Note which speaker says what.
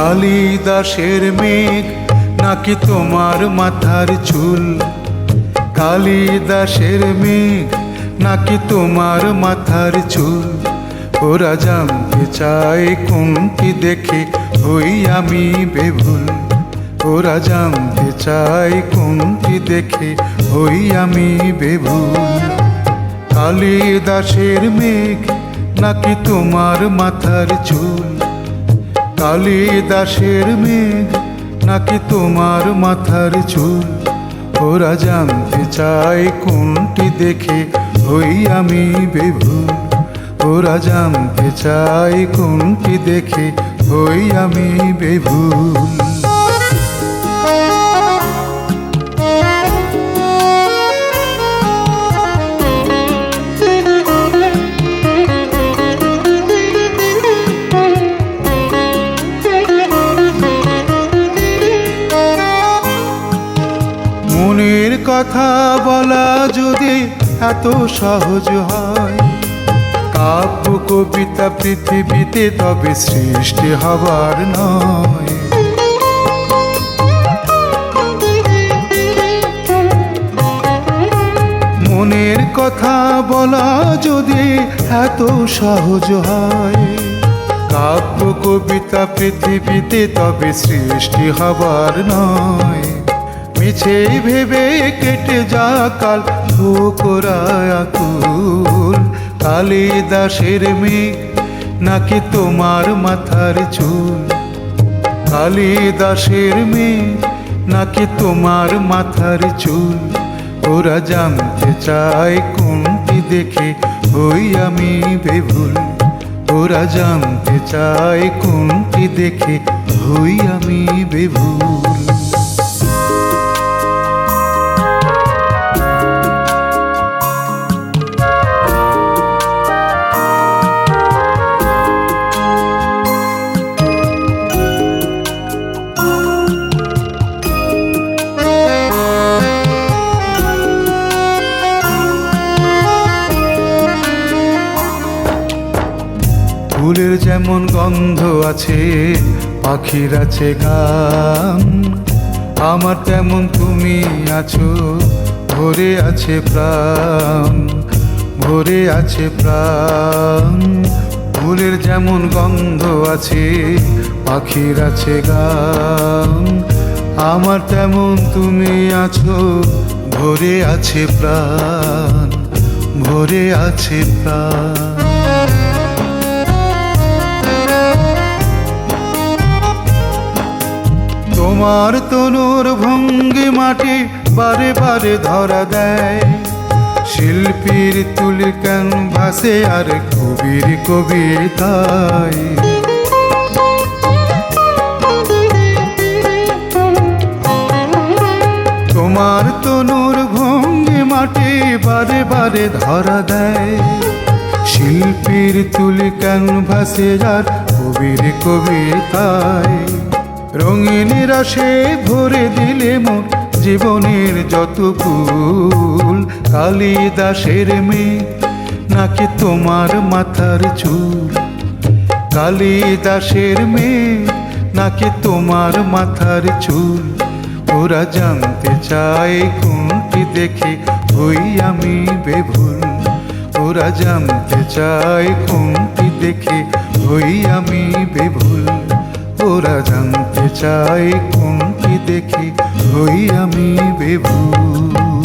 Speaker 1: কালিদাসের মেঘ নাকি তোমার মাথার চুল? কালিদাসের মেঘ নাকি তোমার মাথার চুল? ওরা জানতে চায় কোনটি দেখে হই আমি বেভুল ওরা জানতে চায় কোনটি দেখে হই আমি বেভুল কালিদাসের মেঘ নাকি তোমার মাথার চুল? কালিদাসের মেঘ নাকি তোমার মাথার চুল? ওরা জানতে চাই কোনটি দেখে হই আমি বেভুল। ওরা জানতে চাই কোনটি দেখে হই আমি বেভুল। কথা বলা যদি এত সহজ হয়? কাব্য, কবিতা, পৃথিবীতে তবে সৃষ্টি হবার নয়। মনের কথা বলা যদি এত সহজ হয়? কাব্য, কবিতা, পৃথিবীতে তবে সৃষ্টি হবার নয়। মিছে ভেবে কেটে যা কাল আকুল। কালিদাসের মেঘ নাকি তোমার মাথার চুল? কালিদাসের মেঘ নাকি তোমার মাথার চুল? ওরা জানতে চায় কোনটি দেখে হই আমি বেভুল ওরা জানতে চায় কোনটি দেখে হই আমি বেভুল ফুলের যেমন গন্ধ আছে, পাখির আছে গান। আমার তেমন তুমি আছো, ভরে আছে প্রাণ, ভরে আছে প্রাণ। ফুলের যেমন গন্ধ আছে, পাখির আছে গান। আমার তেমন তুমি আছো, ভরে আছে প্রাণ, ভরে আছে প্রাণ। তোমার তনুর ভঙ্গি মাটি বারে বারে ধরা দেয়। শিল্পীর তুলি ক্যানভাসে আর কবির কবিতায়। তোমার তনুর ভঙ্গি মাটি বারে বারে ধরা দেয়। শিল্পীর তুলি ক্যানভাসে আর কবির কবিতায়। রঙিন রাশে ভরে দিলে মোর জীবনের যত ফুল। কালিদাসের মেয়ে, নাকি তোমার মাথার চুল? কালিদাসের মেয়ে, নাকি তোমার মাথার চুল? ওরা জানতে চায় কোনটি দেখে হই আমি বেভুল। ওরা জানতে চায় কোনটি দেখে হই আমি বেভুল। ওরা জানতে চাই কোনটি দেখে? হই আমি বেভুল